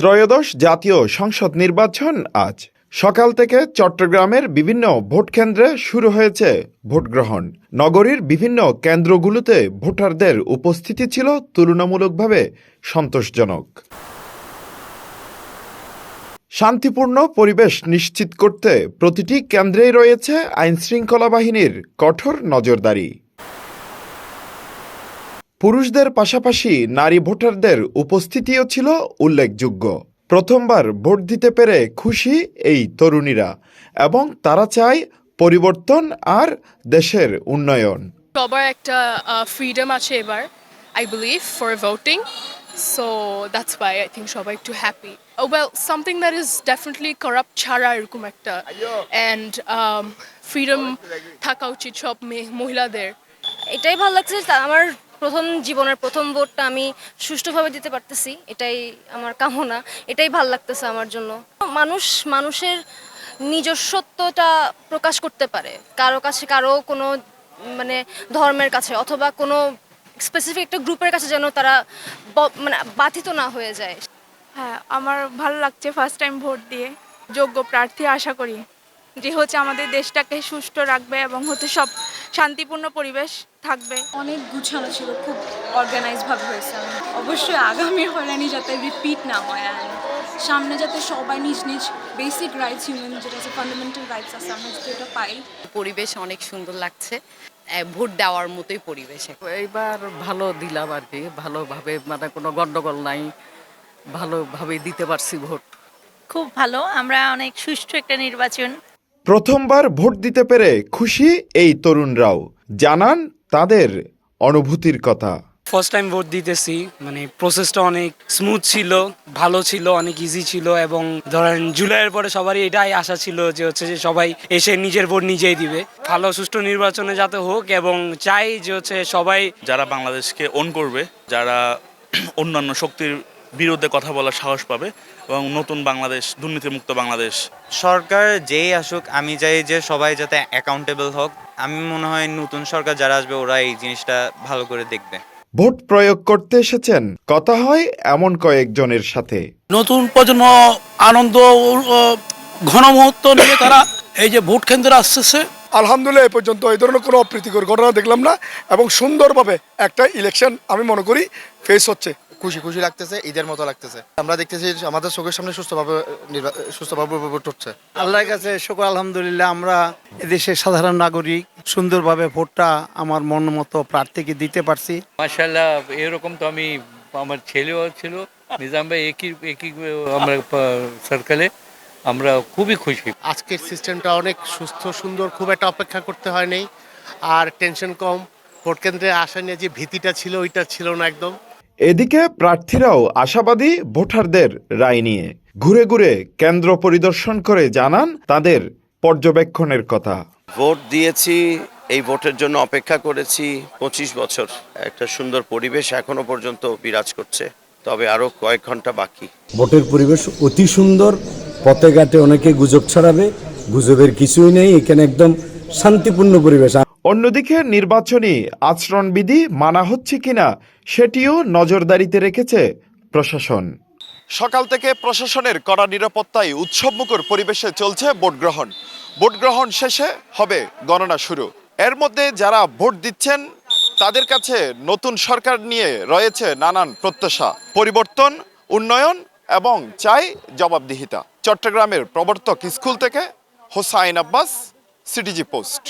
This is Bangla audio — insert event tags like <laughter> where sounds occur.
ত্রয়োদশ জাতীয় সংসদ নির্বাচন আজ। সকাল থেকে চট্টগ্রামের বিভিন্ন ভোটকেন্দ্রে শুরু হয়েছে ভোটগ্রহণ নগরীর বিভিন্ন কেন্দ্রগুলোতে ভোটারদের উপস্থিতি ছিল তুলনামূলকভাবে সন্তোষজনক। শান্তিপূর্ণ পরিবেশ নিশ্চিত করতে প্রতিটি কেন্দ্রেই রয়েছে আইনশৃঙ্খলা বাহিনীর কঠোর নজরদারি। পুরুষদের পাশাপাশি নারী ভোটারদের উপস্থিতিও ছিল উল্লেখযোগ্য। প্রথমবার ভোট দিতে পেরে খুশি এই তরুণীরা এবং তারা চায় পরিবর্তন আর দেশের উন্নয়ন। সবার একটা ফ্রিডম আছে এবার I believe for voting so that's why I think সবাই একটু happy well something that is definitely corrupt ছাড়া এরকম একটা অ্যান্ড ফ্রিডম থাকা উচিত সব মেয়ে- মহিলাদের। এটাই ভালো লাগছে আমার প্রথম জীবনের প্রথম ভোটটা আমি সুষ্ঠুভাবে দিতে পারতেছি, এটাই আমার কামনা, এটাই ভালো লাগতেছে আমার জন্য। মানুষ, মানুষের নিজস্বত্বটা প্রকাশ করতে পারে, কারও কাছে, কারও কোনো মানে ধর্মের কাছে, অথবা কোনো স্পেসিফিক একটা গ্রুপের কাছে যেন তারা মানে বাধিত না হয়ে যায়। হ্যাঁ আমার ভালো লাগছে ফার্স্ট টাইম ভোট দিয়ে, যোগ্য প্রার্থী আশা করি। যে হচ্ছে আমাদের দেশটাকে সুষ্ঠু রাখবে এবং হচ্ছে সব শান্তিপূর্ণ পরিবেশ থাকবে। অনেক গুছানো ছিল খুব অর্গানাইজ ভাবে হয়েছে। অবশ্যই আগামী হয়রানি যাতে রিপিট না হয় আর সামনে যাতে সবাই নিজ নিজ বেসিক রাইটস হিউম্যান যেটা আছে ফান্ডামেন্টাল রাইটস আছে আমরা যাতে এটা পাই। পরিবেশ অনেক সুন্দর লাগছে। ভোট দেওয়ার মতোই পরিবেশ। এইবার ভালো দিলাম আর কি ভালোভাবে মানে কোনো গন্ডগোল নাই ভালোভাবে দিতে পারছি ভোট। খুব ভালো আমরা অনেক সুষ্ঠু একটা নির্বাচন প্রথমবার ভোট দিতে পেরে খুশি এই তরুণরাও। জানান তাদের অনুভূতির কথা। ফার্স্ট টাইম ভোট দিতেছি মানে প্রসেসটা অনেক স্মুথ ছিল ভালো ছিল অনেক ইজি ছিল এবং ধরেন জুলাইয়ের পরে সবারই এটাই আশা ছিল যে হচ্ছে যে সবাই এসে নিজের ভোট নিজেই দিবে। ভালো সুষ্ঠু নির্বাচনে যাতে হোক এবং চাই যে হচ্ছে সবাই যারা বাংলাদেশকে অন করবে যারা <clears throat> অন্যান্য শক্তির বিরুদ্ধে কথা বলার সাহস পাবে এবং নতুন বাংলাদেশ দুর্নীতিমুক্ত বাংলাদেশ। সরকার যেই আসুক আমি চাই যে সবাই যাতে অ্যাকাউন্টেবল হোক। আমি মনে হয় নতুন সরকার যারা আসবে ওরা এই জিনিসটা ভালো করে দেখবে। ভোট প্রয়োগ করতে এসেছেন। কথা হয় এমন কয়েকজনের সাথে। নতুন প্রজন্ম আনন্দ ঘন মুহূর্ত নিয়ে তারা এই যে ভোট কেন্দ্রে আসতেছে। আলহামদুলিল্লাহ এ পর্যন্ত এই ধরনের কোনো অপ্রীতিকর ঘটনা দেখলাম না এবং সুন্দরভাবে একটা ইলেকশন আমি মনে করি ফেস হচ্ছে। খুশি খুশি লাগতেছে ঈদের মতো লাগতেছে। আমরা দেখতেছি আমাদের চোখের সামনে সুস্থভাবে সুস্থভাবে ভোট হচ্ছে আল্লাহর কাছে শুকর আলহামদুলিল্লাহ আমরা এদেশের সাধারণ নাগরিক সুন্দরভাবে ভোটটা আমার মন মতো প্রার্থীকে দিতে পারছি। মার্শাল্লাহ এরকম তো আমি আমার ছেলেও ছিল নিজাম ভাই একই একই আমরা সার্কেলে আমরা খুবই খুশি। আজকের সিস্টেমটা অনেক সুস্থ সুন্দর খুব একটা অপেক্ষা করতে হয় নেই আর টেনশন কম ভোট কেন্দ্রে আসা নিয়ে যে ভীতিটা ছিল ওইটা ছিল না একদম। এদিকে প্রার্থীরাও আশাবাদী ভোটারদের রায় নিয়ে ঘুরে ঘুরে কেন্দ্র পরিদর্শন করে জানান তাদের পর্যবেক্ষণের কথা। ভোট দিয়েছি এই ভোটের জন্য অপেক্ষা করেছি পঁচিশ বছর একটা সুন্দর পরিবেশ এখনও পর্যন্ত বিরাজ করছে তবে আরও কয়েক ঘণ্টা বাকি। ভোটের পরিবেশ অতি সুন্দর পথে ঘাটে অনেকে গুজব ছড়াবে গুজবের কিছুই নেই এখানে একদম শান্তিপূর্ণ পরিবেশ। অন্যদিকে নির্বাচনী আচরণবিধি মানা হচ্ছে কিনা সেটিও নজরদারিতে রেখেছে প্রশাসন। সকাল থেকে প্রশাসনের কড়া নিরাপত্তায় উৎসবমুখর পরিবেশে চলছে ভোট গ্রহণ। ভোট গ্রহণ শেষে হবে গণনা শুরু। এর মধ্যে যারা ভোট দিচ্ছেন, তাদের কাছে নতুন সরকার নিয়ে রয়েছে নানান প্রত্যাশা। পরিবর্তন, উন্নয়ন এবং চাই জবাবদিহিতা। চট্টগ্রামের প্রবর্তক স্কুল থেকে হোসাইন আব্বাস, সিটিজি পোস্ট।